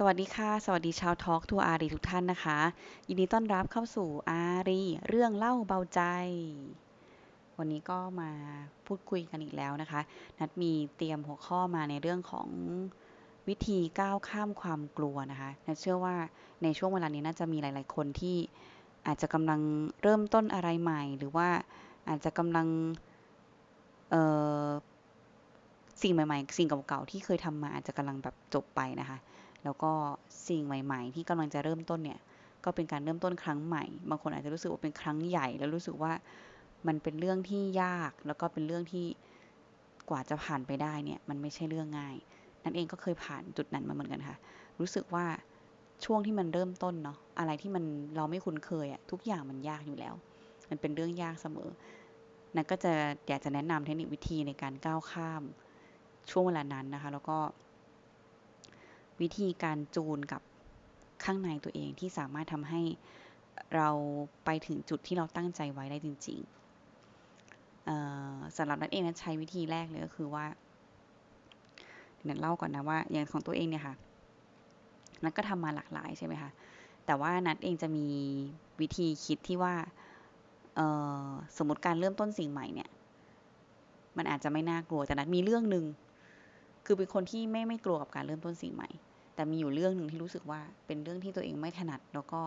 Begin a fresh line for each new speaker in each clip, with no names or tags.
สวัสดีค่ะ สวัสดีชาวทอล์กทัวอารีทุกท่านนะคะ ยินดีต้อนรับเข้าสู่อารีเรื่องเล่าเบาใจ วันนี้ก็มาพูดคุยกันอีกแล้วนะคะ นัดมีเตรียมหัวข้อมาในเรื่องของวิธีก้าวข้ามความกลัวนะคะนัดเชื่อว่าในช่วงเวลานี้น่าจะมีหลาย ๆ คนที่อาจจะกำลังเริ่มต้นอะไรใหม่ หรือว่าอาจจะกำลังสิ่งใหม่ ๆ สิ่งเก่า ๆ ที่เคยทำมาอาจจะกำลังแบบจบไปนะคะ แล้วก็สิ่งใหม่ ๆ ที่กำลังจะเริ่มต้นเนี่ย ก็เป็นการเริ่มต้นครั้งใหม่ บางคนอาจจะรู้สึกว่าเป็นครั้งใหญ่ แล้วรู้สึกว่ามันเป็นเรื่องที่ยาก แล้วก็เป็นเรื่องที่กว่าจะผ่านไปได้เนี่ย มันไม่ใช่เรื่องง่าย นั่นเองก็เคยผ่านจุดนั้นมาเหมือนกันค่ะ รู้สึกว่าช่วงที่มันเริ่มต้นเนาะ อะไรที่มันเราไม่คุ้นเคยอะทุกอย่างมันยากอยู่แล้ว มันเป็นเรื่องยากเสมอ นั่นก็จะอยากจะแนะนำเทคนิควิธีในการก้าวข้ามช่วงเวลานั้นนะคะ แล้วก็ วิธีการจูนกับข้างในตัวเองที่สามารถทำให้เราไปถึงจุดที่เราตั้งใจไว้ได้จริงๆสำหรับนันเองนะใช้วิธีแรกเลยก็คือว่าเดี๋ยวเล่าก่อนนะว่าอย่างของตัวเองเนี่ยค่ะนัดก็ทำมาหลากหลายใช่ไหมคะแต่ว่านัดเองจะมีวิธีคิดที่ว่าสมมติการเริ่มต้นสิ่งใหม่เนี่ย มันอาจจะไม่น่ากลัวแต่นัดมีเรื่องหนึ่งคือเป็นคนที่ไม่ไม่กลัวกับการเริ่มต้นสิ่งใหม่ แต่มีอยู่เรื่องหนึ่งที่รู้สึกว่าเป็นเรื่องที่ตัวเองไม่ถนัด แล้วก็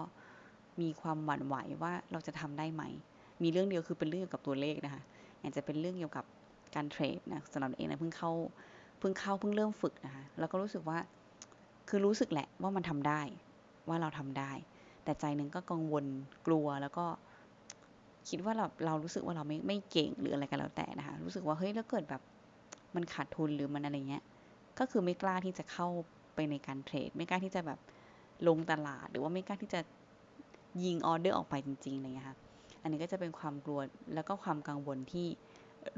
มีความหวั่นไหวว่าเราจะทำได้ไหม มีเรื่องเดียวคือเป็นเรื่องเกี่ยวกับตัวเลขนะคะอาจจะเป็นเรื่องเกี่ยวกับการเทรดนะสำหรับเองนะเพิ่งเข้าเพิ่งเข้าเพิ่งเริ่มฝึกนะคะแล้วก็รู้สึกว่าคือรู้สึกแหละว่ามันทำได้ว่าเราทำได้ แต่ใจหนึ่งก็กังวลกลัวแล้วก็คิดว่าเราเรารู้สึกว่าเราไม่ไม่เก่งหรืออะไรกันแล้วแต่นะคะรู้สึกว่าเฮ้ยแล้วเกิดแบบมันขาดทุนหรือมันอะไรเงี้ยก็คือไม่กล้าที่จะเข้า ไปในการเทรด ไม่กล้าที่จะแบบลงตลาด หรือว่าไม่กล้าที่จะยิงออเดอร์ออกไปจริงๆอะไรเงี้ยค่ะอันนี้ก็จะเป็นความกลัวแล้วก็ความกังวลที่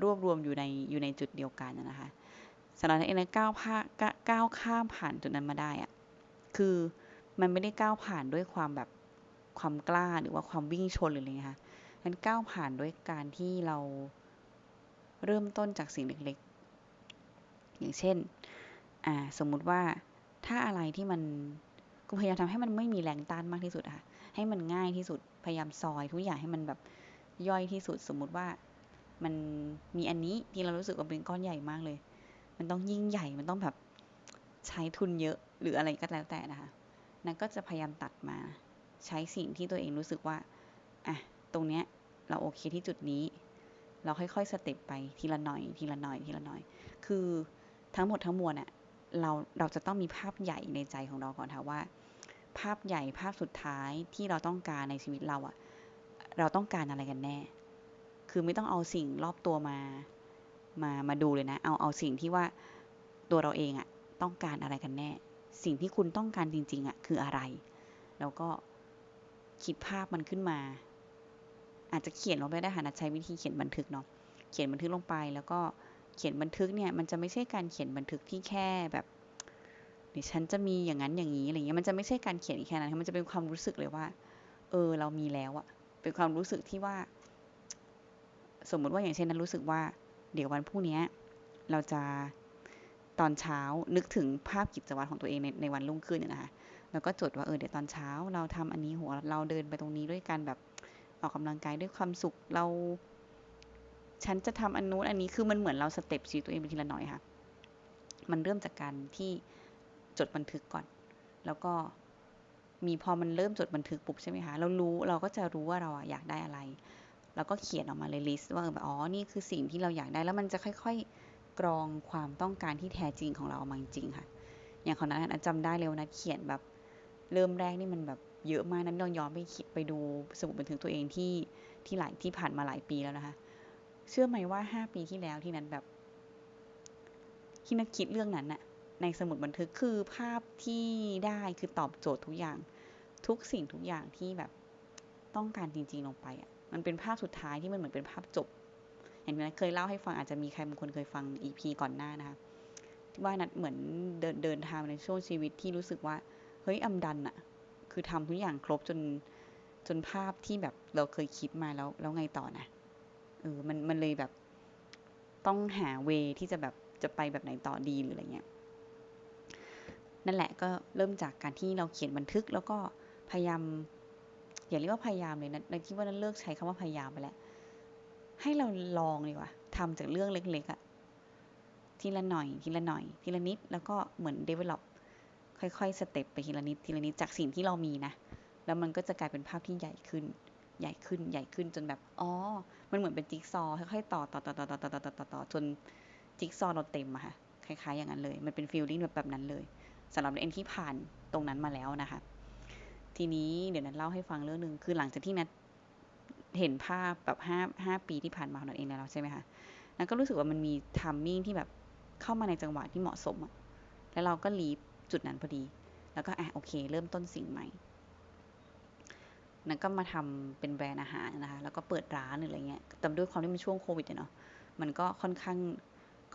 รวบรวมอยู่ในอยู่ในจุดเดียวกันนะคะสำหรับเองนะก้าวผ่าก้าวข้ามผ่านจุดนั้นมาได้อะคือมันไม่ได้ก้าวผ่านด้วยความแบบความกล้าหรือว่าความวิ่งชนหรืออะไรเงี้ยค่ะมันก้าวผ่านด้วยการที่เราเริ่มต้นจากสิ่งเล็กๆ อย่างเช่น อ่า สมมุติว่า ถ้าอะไรที่มันกูพยายามทำให้มันไม่มีแรงต้านมากที่สุดอะให้มันง่ายที่สุดพยายามซอยทุกอย่างให้มันแบบย่อยที่สุดสมมุติว่ามันมีอันนี้ที่เรารู้สึกว่าเป็นก้อนใหญ่มากเลย มันต้องยิ่งใหญ่มันต้องแบบใช้ทุนเยอะหรืออะไรก็แล้วแต่นะคะนั่นก็จะพยายามตัดมาใช้สิ่งที่ตัวเองรู้สึกว่าอะตรงเนี้ยเราโอเคที่จุดนี้ เราค่อยๆสเต็ปไปทีละหน่อย ทีละหน่อยทีละหน่อย คือทั้งหมดทั้งมวลอะ เราเราจะต้องมีภาพใหญ่ในใจของเราก่อนค่ะว่า ภาพใหญ่ภาพสุดท้ายที่เราต้องการในชีวิตเราอะเราต้องการอะไรกันแน่ คือไม่ต้องเอาสิ่งรอบตัวมา มามาดูเลยนะ เอาเอาสิ่งที่ว่าตัวเราเองอะต้องการอะไรกันแน่ สิ่งที่คุณต้องการจริง ๆอะคืออะไร แล้วก็คิดภาพมันขึ้นมา อาจจะเขียนลงไปได้ค่ะนะใช้วิธีเขียนบันทึกเนาะเขียนบันทึกลงไปแล้วก็ เขียนบันทึกเนี่ยมันจะไม่ใช่การเขียนบันทึกที่แค่แบบเดี๋ยวฉันจะมีอย่างนั้นอย่างนี้อะไรเงี้ยมันจะไม่ใช่การเขียนแค่นั้นมันจะเป็นความรู้สึกเลยว่า เออเรามีแล้วอะเป็นความรู้สึกที่ว่า สมมุติว่าอย่างเช่นนั้นรู้สึกว่า เดี๋ยววันพรุ่งนี้เราจะตอนเช้านึกถึงภาพกิจวัตรของตัวเองในในวันรุ่งขึ้นเนี่ยนะคะแล้วก็จดว่าเออเดี๋ยวตอนเช้า เราทำอันนี้หัวเราเดินไปตรงนี้ด้วยการแบบออกกำลังกายด้วยความสุขเรา ฉันจะทำอันนู้นอันนี้คือมันเหมือนเราสเต็ปชีวิตตัวเองไปทีละน้อยค่ะ มันเริ่มจากการที่จดบันทึกก่อน แล้วก็มีพอมันเริ่มจดบันทึกปุ๊บใช่ไหมคะ เรารู้เราก็จะรู้ว่าเราอยากได้อะไร เราก็เขียนออกมาเลยลิสต์ว่าแบบอ๋อ นี่คือสิ่งที่เราอยากได้ แล้วมันจะค่อย ๆ กรองความต้องการที่แท้จริงของเราออกมาจริงค่ะ อย่างของนั้นจำได้เร็วนะเขียนแบบเริ่มแรกนี่มันแบบเยอะมากนั้นลองย้อนไปไปดูสมุดบันทึกตัวเองที่ที่หลายที่ผ่านมาหลายปีแล้วนะคะ เชื่อไหมว่าห้าปีที่แล้วที่นั้นแบบที่นักคิดเรื่องนั้นน่ะในสมุดบันทึกคือภาพที่ได้คือตอบโจทย์ทุกอย่าง ทุกสิ่งทุกอย่างที่แบบต้องการจริง ๆ ลงไปอะมันเป็นภาพสุดท้ายที่มันเหมือนเป็นภาพจบอย่างนั้นเคยเล่าให้ฟังอาจจะมีใครบางคนเคยฟังอีพีก่อนหน้านะคะว่านัดเหมือนเดินเดินทางในช่วงชีวิตที่รู้สึกว่า เฮ้ยอำดันอะคือทำทุกอย่างครบจนจนภาพที่แบบเราเคยคิดมาแล้วแล้วไงต่อนะ เออมันมันเลยแบบต้องหาเวที่จะแบบจะไปแบบไหนต่อดีหรืออะไรเงี้ยนั่นแหละก็เริ่มจากการที่เราเขียนบันทึกแล้วก็พยายามอย่าเรียกว่าพยายามเลยนะในคิดว่านั้นเลิกใช้คำว่าพยายามไปแล้วให้เราลองดีกว่าทำจากเรื่องเล็กๆอะทีละหน่อย ทีละหน่อย ทีละนิด แล้วก็เหมือน develop ค่อยๆสเต็ปไปทีละนิด ทีละนิดจากสิ่งที่เรามีนะ แล้วมันก็จะกลายเป็นภาพที่ใหญ่ขึ้น ใหญ่ขึ้นใหญ่ขึ้นจนแบบอ๋อมันเหมือนเป็นจิ๊กซอว์ค่อยๆต่อต่อต่อต่อต่อต่อต่อต่อต่อจนจิ๊กซอว์เราเต็มอะค่ะคล้ายๆ อย่างนั้นเลย มันเป็นฟีลลิ่งแบบแบบนั้นเลยสำหรับเอ็นที่ผ่านตรงนั้นมาแล้วนะคะ ทีนี้เดี๋ยวนั้นเล่าให้ฟังเรื่องหนึ่งคือหลังจากที่นัดเห็นภาพแบบห้าห้าปีที่ผ่านมาของนัดเองแล้วใช่ไหมคะนัดก็รู้สึกว่ามันมีทัมมิ่งที่แบบเข้ามาในจังหวะที่เหมาะสมอะแล้วเราก็ลีฟจุดนั้นพอดี แล้วก็อะโอเค เริ่มต้นสิ่งใหม่ นัดก็มาทำเป็นแบรนด์อาหารนะคะ แล้วก็เปิดร้านอะไรเงี้ย แต่ด้วยความที่มันช่วงโควิดเนาะ มันก็ค่อนข้าง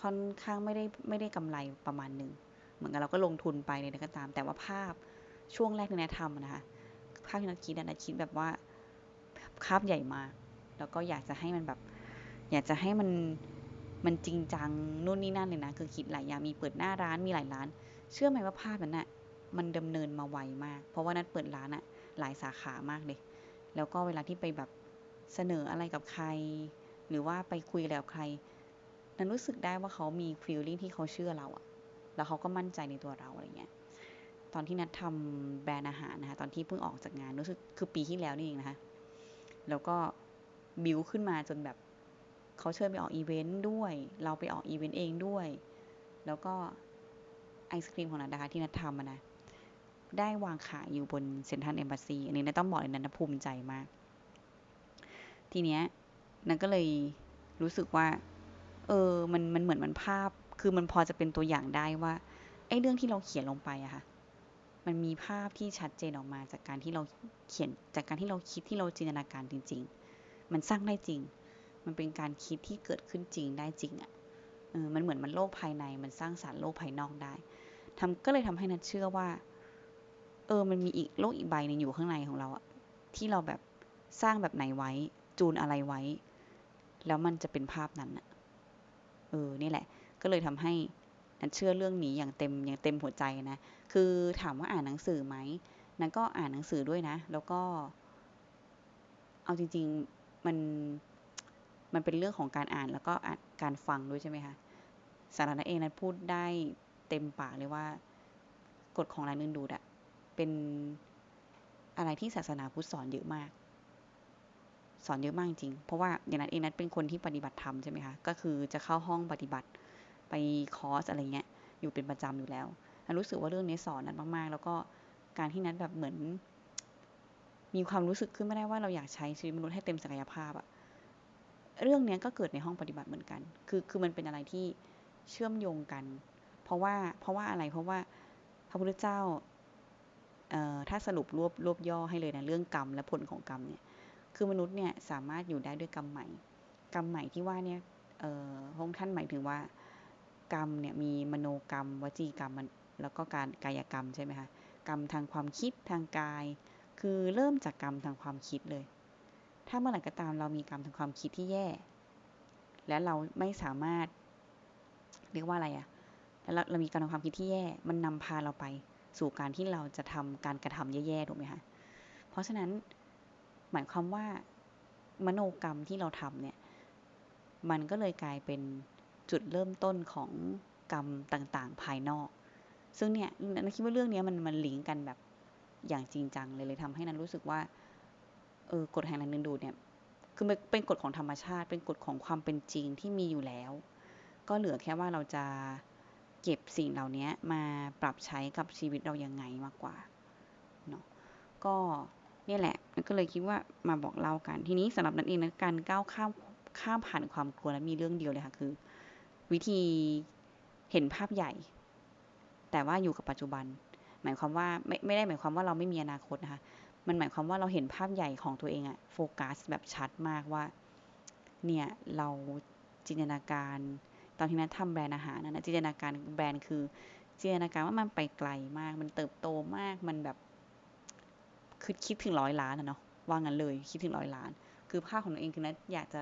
ค่อนข้างไม่ได้ไม่ได้กำไรประมาณหนึ่ง เหมือนกับเราก็ลงทุนไปเลยนก็ตาม แต่ว่าภาพช่วงแรกที่นัททำนะคะ ภาพที่นัทคิดนัทคิดแบบว่าภาพใหญ่มาก แล้วก็อยากจะให้มันแบบ อยากจะให้มันมันจริงจังนู่นนี่นั่นเลยนะ คือคิดหลายอย่าง มีเปิดหน้าร้าน มีหลายร้าน เชื่อไหมว่าภาพนั้นน่ะมันดำเนินมาไวมาก เพราะว่านัดเปิดร้านอะ หลายสาขามากเลยแล้วก็เวลาที่ไปแบบเสนออะไรกับใคร หรือว่าไปคุยอะไรกับใคร นั้นรู้สึกได้ว่าเขามีฟีลลิ่งที่เขาเชื่อเราอะแล้วเขาก็มั่นใจในตัวเราอะไรเงี้ย ตอนที่นัดทำแบรนด์อาหารนะคะ ตอนที่เพิ่งออกจากงานรู้สึกคือปีที่แล้วนี่เองนะคะ แล้วก็บิวขึ้นมาจนแบบเขาเชิญไปออกอีเวนต์ด้วย เราไปออกอีเวนต์เองด้วย แล้วก็ไอศครีมของนัดนะคะที่นัดทำนะ ได้วางขายอยู่บนเซ็นทรัลเอมบาซีอันนี้นัดต้องบอกเลยนัดภูมิใจมาก ทีเนี้ยนัดก็เลยรู้สึกว่า เออ มันมันเหมือนมันภาพ คือมันพอจะเป็นตัวอย่างได้ว่าไอ้เรื่องที่เราเขียนลงไปอะค่ะ มันมีภาพที่ชัดเจนออกมาจากการที่เราเขียน จากการที่เราคิดที่เราจินตนาการจริง ๆ มันสร้างได้จริง มันเป็นการคิดที่เกิดขึ้นจริงได้จริงอะเออ มันเหมือนมันโลกภายใน มันสร้างสารรค์โลกภายนอกได้ทำก็เลยทำให้นัดเชื่อว่า เออมันมีอีกโลกอีกใบหนึ่งอยู่ข้างในของเราอะที่เราแบบสร้างแบบไหนไว้ จูนอะไรไว้ แล้วมันจะเป็นภาพนั้นอะเออนี่แหละ ก็เลยทำให้นันเชื่อเรื่องนี้อย่างเต็มอย่างเต็มหัวใจนะคือถามว่าอ่านหนังสือไหมนันก็อ่านหนังสือด้วยนะ แล้วก็ เอาจริง ๆมันมันเป็นเรื่องของการอ่านแล้วก็การฟังด้วยใช่ไหมคะสาระนั้นเองนันพูดได้เต็มปากเลยว่า กฎของแรงดึงดูดอะ เป็นอะไรที่ศาสนาพุทธสอนเยอะมาก สอนเยอะมากจริง เพราะว่าอย่างนั้นเองนัทเป็นคนที่ปฏิบัติธรรมใช่ไหมคะ ก็คือจะเข้าห้องปฏิบัติไปคอร์สอะไรเงี้ย อยู่เป็นประจำอยู่แล้วนัทรู้สึกว่าเรื่องนี้สอนนัทมาก ๆ แล้วก็การที่นัทแบบเหมือน มีความรู้สึกขึ้นไม่ได้ว่าเราอยากใช้ชีวิตมนุษย์ให้เต็มศักยภาพอะเรื่องนี้ก็เกิดในห้องปฏิบัติเหมือนกัน คือคือมันเป็นอะไรที่เชื่อมโยงกัน เพราะว่าเพราะว่าอะไรเพราะว่าพระพุทธเจ้า ถ้าสรุปรวบรวบย่อให้เลยนะเรื่องกรรมและผลของกรรมเนี่ยคือมนุษย์เนี่ยสามารถอยู่ได้ด้วยกรรมใหม่ กรรมใหม่ที่ว่าเนี่ยพระองค์ท่านหมายถึงว่ากรรมเนี่ยมีมโนกรรม วจีกรรมแล้วก็การกายกรรมใช่ไหมคะกรรมทางความคิดทางกาย คือเริ่มจากกรรมทางความคิดเลย ถ้าเมื่อไหร่ก็ตามเรามีกรรมทางความคิดที่แย่ และเราไม่สามารถ เรียกว่าอะไรอะแล้วเรามีการมทำความคิดที่แย่ มันนำพาเราไป สู่การที่เราจะทำการกระทำแย่ๆถูกไหมคะเพราะฉะนั้นหมายความว่ามโนกรรมที่เราทำเนี่ยมันก็เลยกลายเป็นจุดเริ่มต้นของกรรมต่างๆ ภายนอก ซึ่งเนี่ยนันคิดว่าเรื่องนี้มันมันลิงก์กันแบบอย่างจริงจังเลยเลยทำให้นันรู้สึกว่าเออกฎแห่งแรงดึงดูดเนี่ยคือเป็นกฎของธรรมชาติ เป็นกฎของความเป็นจริงที่มีอยู่แล้ว ก็เหลือแค่ว่าเราจะ เก็บสิ่งเหล่านี้มาปรับใช้กับชีวิตเรายังไงมากกว่าเนาะก็นี่แหละก็เลยคิดว่ามาบอกเล่ากัน ทีนี้สำหรับนั้นเองนะการก้าวข้ามข้ามผ่านความกลัวนั้นมีเรื่องเดียวเลยค่ะคือ วิธีเห็นภาพใหญ่ แต่ว่าอยู่กับปัจจุบัน หมายความว่าไม่ไม่ได้หมายความว่าเราไม่มีอนาคตนะคะมันหมายความว่าเราเห็นภาพใหญ่ของตัวเองอะโฟกัสแบบชัดมากว่า เนี่ยเราจินตนาการ ตอนที่นัททำแบรนด์อาหารนะจินตนาการแบรนด์คือจินตนาการว่ามันไปไกลมาก มันเติบโตมาก มันแบบคือคิดถึงร้อยล้านอะเนาะ ว่างั้นเลย คิดถึงร้อยล้าน คือภาพของตัวเองคือนัทอยากจะ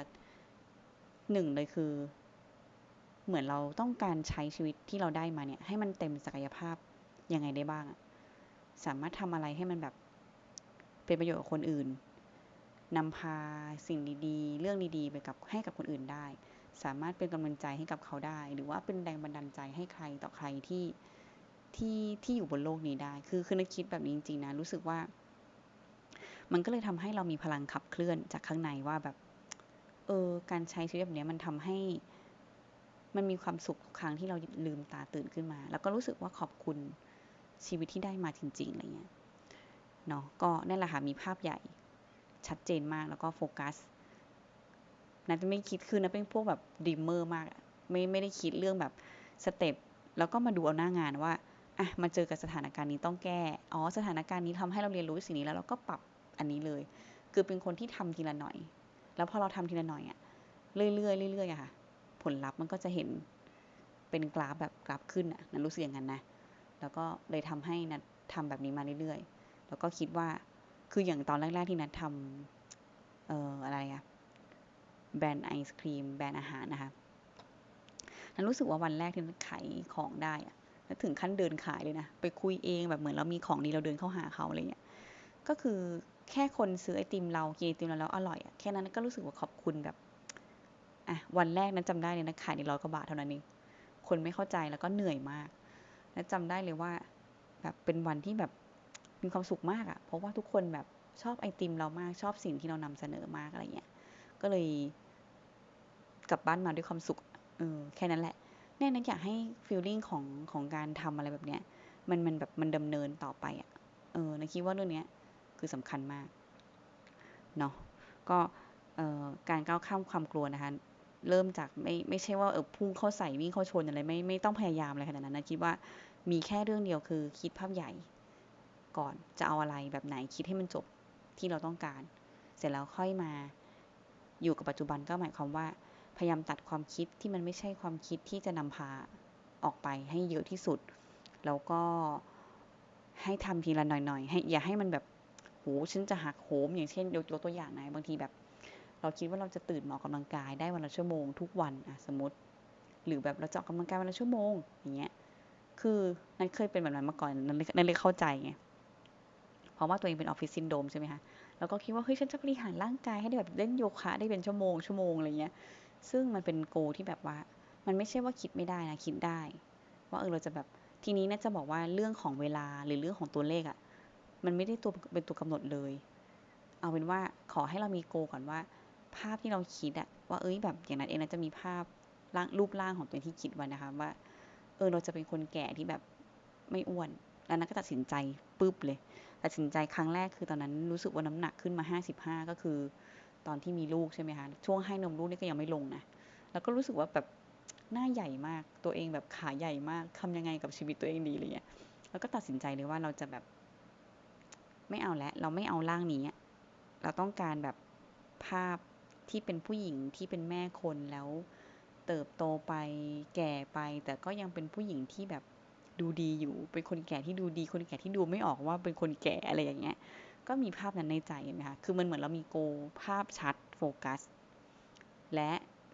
หนึ่งเลยคือ เหมือนเราต้องการใช้ชีวิตที่เราได้มาเนี่ย ให้มันเต็มศักยภาพยังไงได้บ้างอะสามารถทำอะไรให้มันแบบเป็นประโยชน์กับคนอื่นนำพาสิ่งดีๆ เรื่องดีๆ ไปกับให้กับคนอื่นได้ สามารถเป็นกำลังใจให้กับเขาได้ หรือว่าเป็นแรงบันดาลใจให้ใครต่อใครที่ที่ที่อยู่บนโลกนี้ได้ คือคือนึกคิดแบบนี้จริงๆนะรู้สึกว่า มันก็เลยทำให้เรามีพลังขับเคลื่อนจากข้างในว่าแบบ เออ การใช้ชีวิตแบบนี้มันทำให้ มันมีความสุขทุกครั้งที่เราลืมตาตื่นขึ้นมา แล้วก็รู้สึกว่าขอบคุณชีวิตที่ได้มาจริงๆอะไรเงี้ยเนาะก็นั่นแหละค่ะมีภาพใหญ่ชัดเจนมากแล้วก็โฟกัส นะจะไม่คิดคือนะเป็นพวกแบบดิมเมอร์มากไม่ไม่ได้คิดเรื่องแบบสเต็ปแล้วก็มาดูเอาหน้างานว่าอะมาเจอกับสถานการณ์นี้ต้องแก้อ๋อสถานการณ์นี้ทำให้เราเรียนรู้สิ่งนี้แล้วเราก็ปรับอันนี้เลย คือเป็นคนที่ทำทีละหน่อย แล้วพอเราทำทีละหน่อยอะเรื่อยๆเรื่อยๆอะค่ะ ผลลัพธ์มันก็จะเห็นเป็นกราฟแบบกราฟขึ้นอะนั้นรู้สึกอย่างนั้นนะแล้วก็เลยทำให้นัดทำแบบนี้มาเรื่อยๆ แล้วก็คิดว่าคืออย่างตอนแรกๆที่นัดทำเอ่ออะไรอะ แบรนด์ไอศครีม แบรนด์อาหารนะคะนั้นรู้สึกว่าวันแรกที่นัดขายของได้อะนัดถึงขั้นเดินขายเลยนะ ไปคุยเองแบบเหมือนเรามีของดีเราเดินเข้าหาเขาอะไรเงี้ย ก็คือแค่คนซื้อไอติมเรากินไอติมเราแล้วอร่อยอะแค่นั้นก็รู้สึกว่าขอบคุณแบบอะวันแรกนั้นจำได้เลยนะขายในร้อยกว่าบาทเท่านั้นเอง คนไม่เข้าใจแล้วก็เหนื่อยมาก และจำได้เลยว่าแบบเป็นวันที่แบบมีความสุขมากอะเพราะว่าทุกคนแบบชอบไอติมเรามากชอบสิ่งที่เรานำเสนอมากอะไรเงี้ย ก็เลย กลับบ้านมาด้วยความสุขเออแค่นั้นแหละแน่นั้นอยากให้ฟีลลิ่งของของการทำอะไรแบบเนี้ย มันมันแบบมันดำเนินต่อไปอะเออนะคิดว่าเรื่องนี้คือสำคัญมากเนาะก็เอ่อการก้าวข้ามความกลัวนะคะเริ่มจากไม่ไม่ใช่ว่าเออพุ่งเข้าใส่วิ่งเข้าชนอะไรไม่ไม่ต้องพยายามอะไรขนาดนั้นนะคิดว่ามีแค่เรื่องเดียวคือคิดภาพใหญ่ก่อนจะเอาอะไรแบบไหนคิดให้มันจบที่เราต้องการ เสร็จแล้วค่อยมาอยู่กับปัจจุบันก็หมายความว่า พยายามตัดความคิดที่มันไม่ใช่ความคิดที่จะนำพาออกไปให้เยอะที่สุด แล้วก็ให้ทำทีละหน่อยๆให้อย่าให้มันแบบโหฉันจะหักโหม อย่างเช่นยกตัวอย่างนะบางทีแบบ เราคิดว่าเราจะตื่นมาออกกำลังกายได้วันละชั่วโมงทุกวันอะสมมติ หรือแบบเราจะออกกำลังกายวันละชั่วโมงอย่างเงี้ยคือนั่นเคยเป็นแบบนั้นมาก่อนนั่นเลยเข้าใจไงเพราะว่าตัวเองเป็นออฟฟิศซินโดมใช่ไหมคะ แล้วก็คิดว่าเฮ้ยฉันจะบริหารร่างกายให้ได้แบบเล่นโยคะได้เป็นชั่วโมงชั่วโมงอะไรเงี้ย ซึ่งมันเป็นโกที่แบบว่า มันไม่ใช่ว่าคิดไม่ได้นะคิดได้ ว่าเออเราจะแบบทีนี้น่าจะบอกว่าเรื่องของเวลาหรือเรื่องของตัวเลขอะ่ะมันไม่ได้ตัวเป็นตัวกำหนดเลย เอาเป็นว่าขอให้เรามีโกก่อนว่า ภาพที่เราคิดอะว่าเอ้ยแบบอย่างนั้นเองนะจะมีภาพร่างรูปร่างของตัวที่คิดไว้นะคะว่า เออเราจะเป็นคนแก่ที่แบบไม่อ้วนแล้วนันก็ตัดสินใจปุ๊บเลย ตัดสินใจครั้งแรกคือตอนนั้นรู้สึกว่าน้ำหนักขึ้นมาห้าสิบห้าก็คือ ตอนที่มีลูกใช่ไหมคะช่วงให้นมลูกนี่ก็ยังไม่ลงนะแล้วก็รู้สึกว่าแบบหน้าใหญ่มากตัวเองแบบขาใหญ่มากทำยังไงกับชีวิตตัวเองดีอะไรเงี้ยแล้วก็ตัดสินใจเลยว่าเราจะแบบ ไม่เอาแล้วเราไม่เอาร่างนี้เราต้องการแบบภาพที่เป็นผู้หญิงที่เป็นแม่คนแล้วเติบโตไปแก่ไป แต่ก็ยังเป็นผู้หญิงที่แบบดูดีอยู่ เป็นคนแก่ที่ดูดี คนแก่ที่ดูไม่ออกว่าเป็นคนแก่อะไรอย่างเงี้ย ก็มีภาพนั้นในใจนะคะคือมันเหมือนเรามีโกภาพชัดโฟกัส และ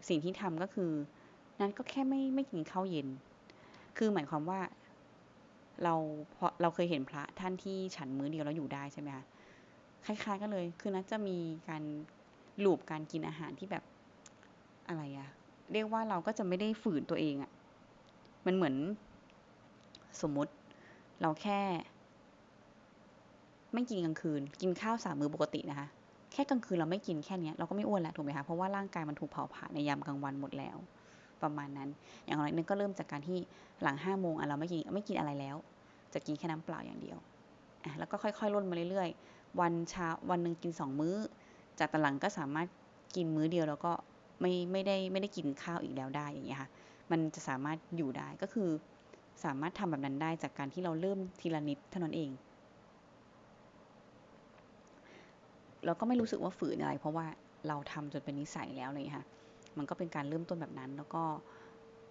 สิ่งที่ทำก็คือ นั้นก็แค่ไม่ไม่กินข้าวเย็น คือหมายความว่าเราพอเราเคยเห็นพระท่านที่ฉันมื้อเดียวแล้วอยู่ได้ใช่ไหมคะคล้ายๆกันเลย คือนั้นจะมีการหลูบการกินอาหารที่แบบอะไรอะเรียกว่าเราก็จะไม่ได้ฝืนตัวเองอะมันเหมือนสมมติเราแค่ ไม่กินกลางคืน กินข้าวสามมื้อปกตินะคะ แค่กลางคืนเราไม่กินแค่นี้เราก็ไม่อ้วนแล้วถูกไหมคะเพราะว่าร่างกายมันถูกเผาผลาญในยามกลางวันหมดแล้ว ประมาณนั้น อย่างไรนึงก็เริ่มจากการที่หลังห้าโมงอะเราไม่กินไม่กินอะไรแล้ว จะกินแค่น้ำเปล่าอย่างเดียวอะแล้วก็ค่อยๆลดมาเรื่อยๆ วันเช้าวันหนึ่งกินสองมื้อ จากตหลังก็สามารถกินมื้อเดียวแล้วก็ไม่ไม่ได้ไม่ได้กินข้าวอีกแล้วได้อย่างเงี้ยค่ะ มันจะสามารถอยู่ได้ก็คือสามารถทำแบบนั้นได้จากการที่เราเริ่มทีละนิดเท่านั้นเอง เราก็ไม่รู้สึกว่าฝืนอะไร เพราะว่าเราทำจนเป็นนิสัยแล้วเลยค่ะ มันก็เป็นการเริ่มต้นแบบนั้น แล้วก็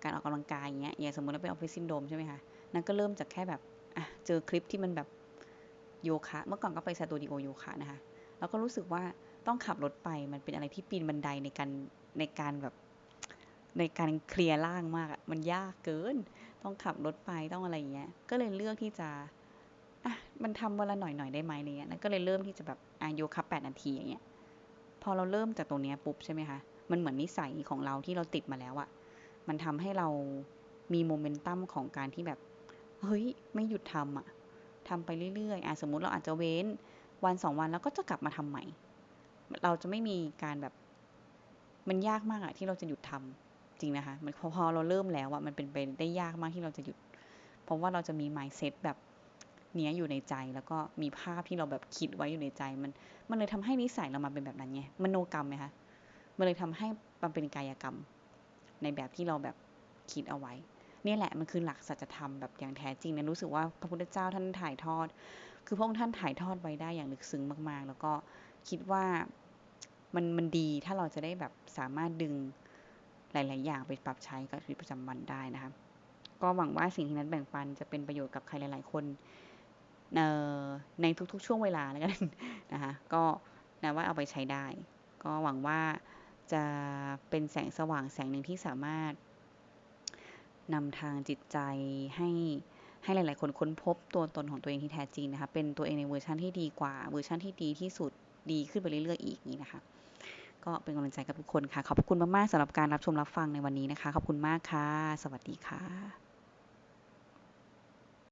การออกกำลังกายอย่างเงี้ย อย่างสมมติเราเป็นออฟฟิศซินโดมใช่ไหมคะนั่นก็เริ่มจากแค่แบบอะเจอคลิปที่มันแบบโยคะ เมื่อก่อนก็ไปสตูดิโอโยคะนะคะ แล้วก็รู้สึกว่าต้องขับรถไป มันเป็นอะไรที่ปีนบันไดในการในการแบบในการเคลียร์ร่างมากอะมันยากเกิน ต้องขับรถไปต้องอะไรอย่างเงี้ย ก็เลยเลือกที่จะอะมันทำวันละหน่อยหน่อยได้ไหมอะไรเงี้ยก็เลยเริ่มที่จะแบบ อะโยคะแปดนาทีอย่างเงี้ยพอเราเริ่มจากตรงเนี้ยปุ๊บใช่ไหมคะมันเหมือนนิสัยของเราที่เราติดมาแล้วอะมันทำให้เรามีโมเมนตัมของการที่แบบ เฮ้ย ไม่หยุดทำอะทำไปเรื่อยๆอะสมมุติเราอาจจะเว้นวันสองวันแล้วก็จะกลับมาทำใหม่ เราจะไม่มีการแบบ มันยากมากอะที่เราจะหยุดทำจริงนะคะ มันพอพอเราเริ่มแล้วอะมันเป็นไปได้ยากมากที่เราจะหยุด เพราะว่าเราจะมี mindset แบบ เนี้ยอยู่ในใจแล้วก็มีภาพที่เราแบบคิดไว้อยู่ในใจ มันมันเลยทำให้นิสัยเรามาเป็นแบบนั้นไงมโนกรรมไหมคะมันเลยทำให้มันเป็นกายกรรม ในแบบที่เราแบบคิดเอาไว้เนี่ยแหละมันคือหลักสัจธรรมแบบอย่างแท้จริงนะรู้สึกว่าพระพุทธเจ้าท่านถ่ายทอด คือพระองค์ท่านถ่ายทอดไว้ได้อย่างลึกซึ้งมาก ๆ แล้วก็คิดว่ามันมันดีถ้าเราจะได้แบบสามารถดึงหลาย ๆ อย่างไปปรับใช้กับชีวิตประจำวันได้นะคะ ก็หวังว่าสิ่งที่นั้นแบ่งปันจะเป็นประโยชน์กับใครหลาย ๆ คน ในทุกๆ ช่วงเวลาแล้วกันนะคะก็นะว่าเอาไปใช้ได้ ก็หวังว่าจะเป็นแสงสว่างแสงหนึ่งที่สามารถนำทางจิตใจให้ให้หลาย ๆ คนค้นพบตัวตนของตัวเองที่แท้จริงนะคะ เป็นตัวเองในเวอร์ชันที่ดีกว่า เวอร์ชันที่ดีที่สุด ดีขึ้นไปเรื่อย ๆ อีกนี้นะคะ ก็เป็นกำลังใจกับทุกคนค่ะ ขอบคุณมาก ๆสำหรับการรับชมรับฟังในวันนี้นะคะ ขอบคุณมากค่ะ สวัสดีค่ะ